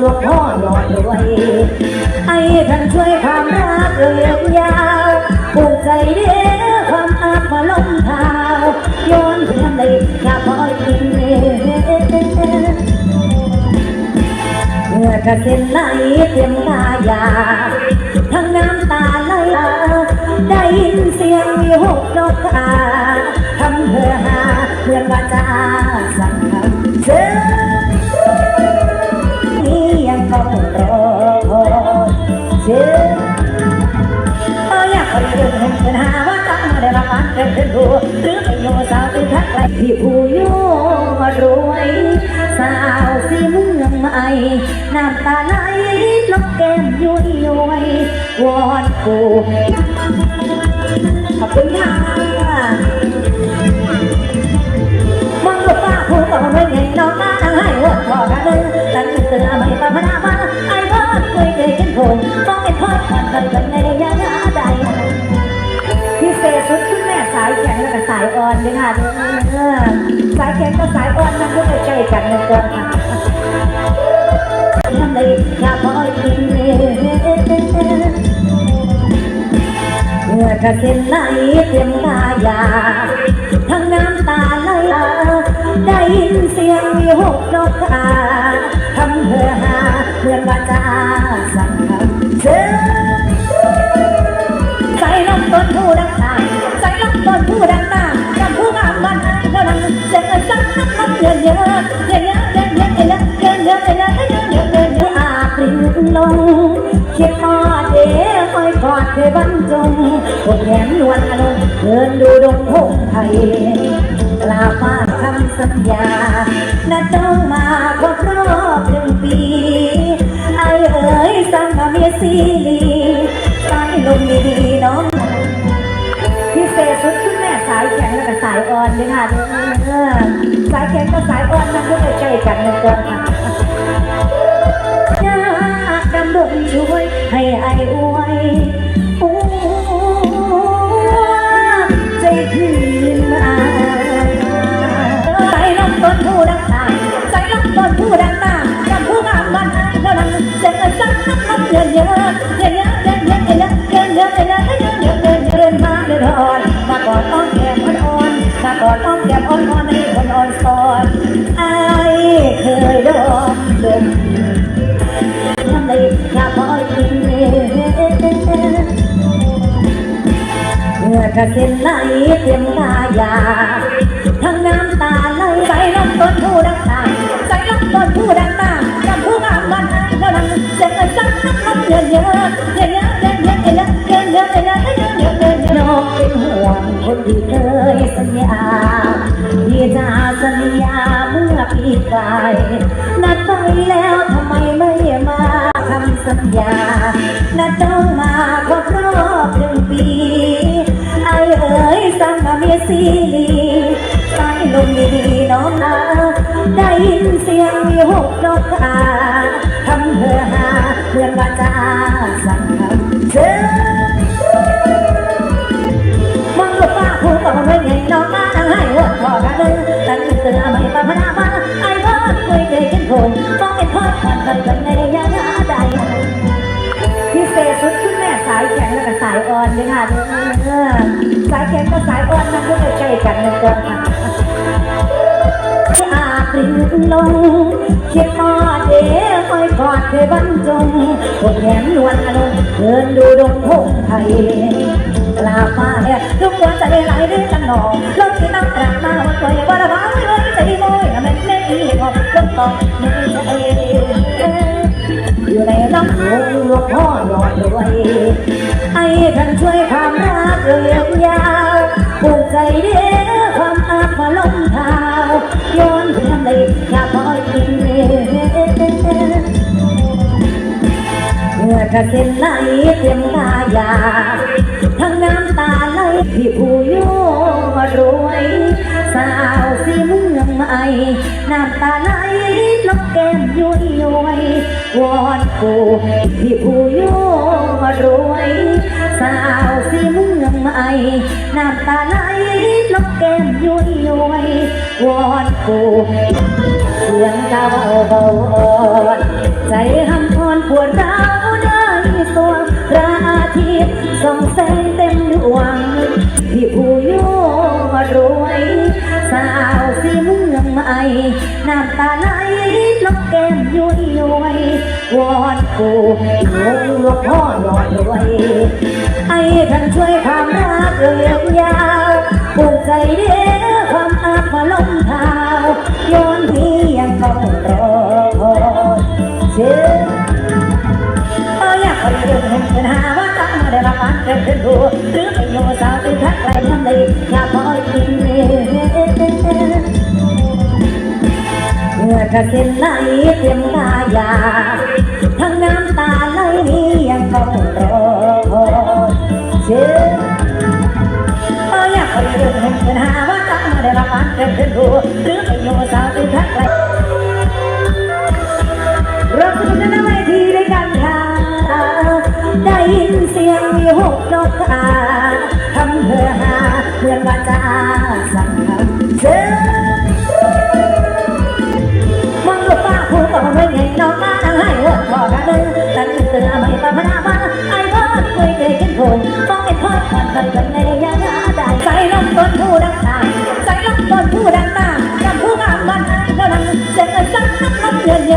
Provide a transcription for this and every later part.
หลวงพ่อหลอดรวยให้ท่านช่วยความรักเรียงยาวภูมิใจเด้อความอาภมาลมเท้าย้อนเพื่อนเลยอย่าพอยกินเมื่อกระเซ็นไหลเตรียมกายาทั้งน้ำตาไหลได้ยินเสียงวิหกนกกาทำเพื่อหาเพื่อนว่าจะสั่ง ออยากไปเดินเห็นหาว่าต้งมาได้รับการเกิดขึ้นดูหรือไม่โยสาวที่ทักไกลที่ผู้โยมารวย สาวสีเมืองใหม่น้ำตาไหลลบแก้มยุยย้อยวอนกูขอบคุณค่ะมองลูกป้าผู้ก็ไม่เห็นน้อง สายอ่อนมันก็ใกล้กันเหมือนกันค่ะทำได้แค่พอกินเมื่อกระเซ็นไหลเตรียมกายาทั้งน้ำตาไหลได้ยินเสียงวิหกนกกาทำเพื่อหาเพื่อนว่าจะสั่งคำเจอ ลงเขียนมาเด้คอยกอดเคยบรรจงกดแขนนวลอารมณ์เดินดูดงพงไทยกลาฟ้าคำสัญญานัดต้องมาครบรอบหนึ่งปี ไอเอ๋ยสั่งมาเมียซีรีสายลมดีๆน้อง พิเศษสุดคุณแม่สายแข็งและก็สายอ่อนเลยค่ะาสายอ่อนมันก็ใกล้กันเหมือนกันค่ะอยากดำดงช่วยให้ไอ้อวยโอ้ใจคืนมาใส่ลำต้นผู้ดังตามใส่ลำต้นผู้ดังตามกับผู้งามบ้านไอ้กันเจ็บกันสักน้ำมันเยอะเยอะเยอะเยอะ เมื่อกระเซ็นไหลเตรียมกายา ทั้งน้ำตาไหลใส่ลำต้นผู้ดังตาใส่ลำต้นผู้ดังตามกับผู้งามบ้านไอ้เท่านั้นเจ็บกันสักน้ำมันเยอะเยอะเยอะเยอะเยอะเยอะเยอะเยอะเยอะเยอะเยอะเยอะเยอะเยอะน้องเป็นห่วงคนที่เคยสัญญาที่จะสัญญาเมื่อปีกลาย เสียงวิหกนกกาทำเพื่อหาเพื่อนว่าจะสั่งคำเจอมองลูกป้าผู้ก็ไม่เห็นน้องมาทั้งให้หัวพอกันเลยตั้งเตือนไม่ปะพนามาไอ้บ้านเคยเจอกันผมต้องเป็นพ่อกันกันกันในระยะใดพิเศษสุดคุณแม่สายแข็งและก็สายอ่อนเลยค่ะเด้อสายแข็งกับสายอ่อนมันก็ใกล้กันนกันค่ะาปริ้นลงเขียนมาเด้คอยกอดเคยบรรจงกดแขนนวลอารมณ์เดินดูดงพงไทยลาฟ้าเนี่ยทุกคนจะได้ไหลด้วยกันหนองลมที่น้ำตรามาวันเคยว่าละบ้าเลยใจโมยมันเล่นอีกอบลมตอกในใจอยู่ในลำโพงหลวงพ่อหลอดรวยให้ท่านช่วยความรักเรียงยาวภูมิใจเด้อความอาภมาลมท้า กินเมื่อกระเซ็นไหลเตรียมตายา ทั้งน้ำตาไหลที่ผู้โยมรวย สาวสีเมืองใหม่น้ำตาไหลลบแก้มยุยย้อย วอนกูที่ผู้โยมรวย สาวสีเมืองใหม่น้ำตาไหลลบแก้มยุยย้อยวอนกูเสียงเบาเบาอ่อนใจห้ำอ่นปวดร้าวได้สว น้ำตาไหลลบแก้มยุยยวยวอนปู่ลงหลวงพ่อหลอยดรวยไอ้ท่านช่วยความรักเรียงยาวภูมิใจเด้อความอาภลมเท้าย้อนพี่ยังต้องรอเชื่อเอออยากคนเดียวเห็นปัญหาว่าต้องมาได้รับการเกิดขึ้นดูหรือเป็นโยสาวที่ทักไกลทำไดีอยากพอกินเเมื่ กระสินไหลเตรียมกายา ทั้งน้ำตาไหลนี้ยังต้องรอเชื่อเอออยากคนเดียวเห็นปัญหาว่าต้องมาได้รับกาเกิดขึ้นดูหรือเป็นโยสาวที่ทักไกลเราจะเป็นเวทีด้วยกันค่ะได้ยินเสียงมีหกนกกาทำเพื่อหาเพื่อนว่าจะสั่ง บ้านคุยเกยกันคงต้องไอ้ทอดก่อนเคยกันในยังได้ใจลมต้นผู้ดังตามใจลมต้นผู้ดังตามกับผู้งามบ้านไอ้เท่านั้นเจ็บกันสักน้ำมันเยอะเ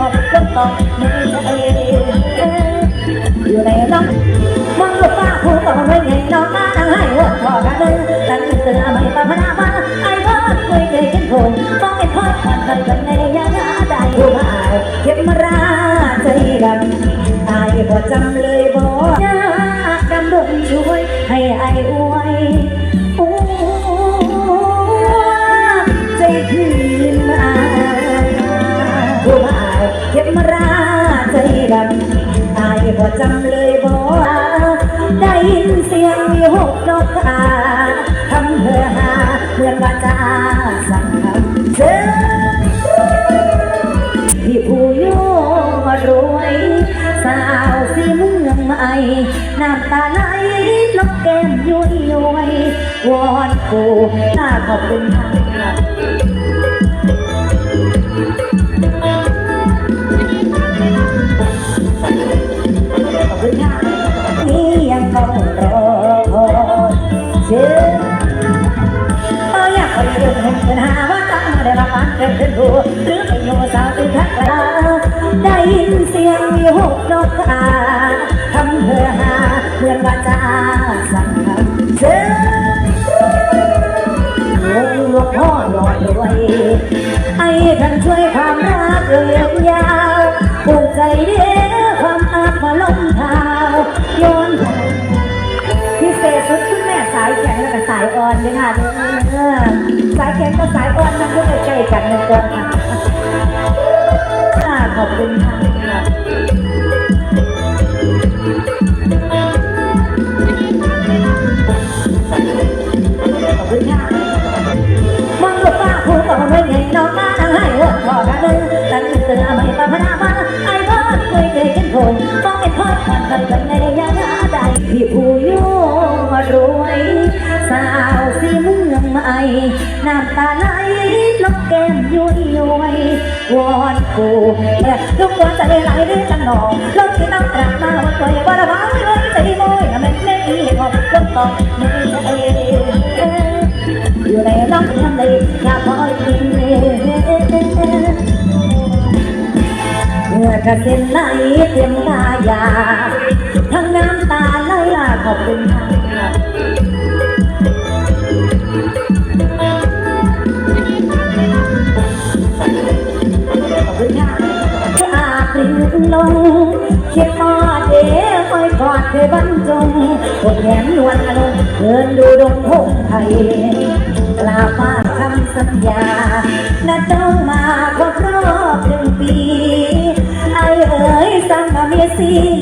หัก็ต้กมือใจอยู่ในน้องมองลูกป้าผู้ก่อไว้ไงน้องมานั่งให้หัวคอกันเลยตั้งเสือไม่ปะพนามาไอ้พ่อคุยใจกันโผล่ต้องเป็นพ่อคนใดกันในยาได้ผู้บ่าวเก็มาราใจดำตายพอจำเลย กนกกาทำเพื่อหาเพื่อนว่าจะสั่งคำเจอที่ผู้โยรวย สาวสีเมืองใหม่ น้ำตาไหลลบแก้มยุยยวยวอนกูหน้าขอบคุณค่ะข ปัญหาว่าต้งมาได้รับการเกิดขึ้นดูหรือเป็นโยสาวที่ทักไกลได้ยินเสียงมีหกนกกาทำเพื่อหาเพื่อนว่าจะสั่งคำเชิญหลวงหลวงพ่อหลอรวยไอ้ท่านช่วยความรักเรียงยาวภูมิใจเด้อความอาภลมเท้าย้อนพิเศษสุดคุณแม่สายแข็งแล้วก็สายอ่อนเลยค่ะเออ สายแข็งกับสายอ่อนมันก็ใกล้ๆกันเหมือนกันค่ะ เกยกังต้องไอ้ทอดก่อนเคยกันในยังได้ที่ผู้โยรวย สาวสีเมืองใหม่น้ำตาไหลลบแก้มยุ่ยยวยวอนปู่ทุกหัวใจไหลด้วยจังหนองลมที่น้ำตรักมาวันตัวอย่าว่าระวังไว้เลยใจมวยนะมันไม่ดีหอบลมตกไม่ใช่อใน ระสินไหลเตรียมกายา ทั้งน้ำตาไหลขอบคุณค่ะขอบคุณค่ะอาปริงลงคิดมาเด้คอยกอดเคยบรรจงกดแขนนวลอารมณ์เดินดูดงพงไทยกล่าวมาคำสัญญานัดต้องมา রে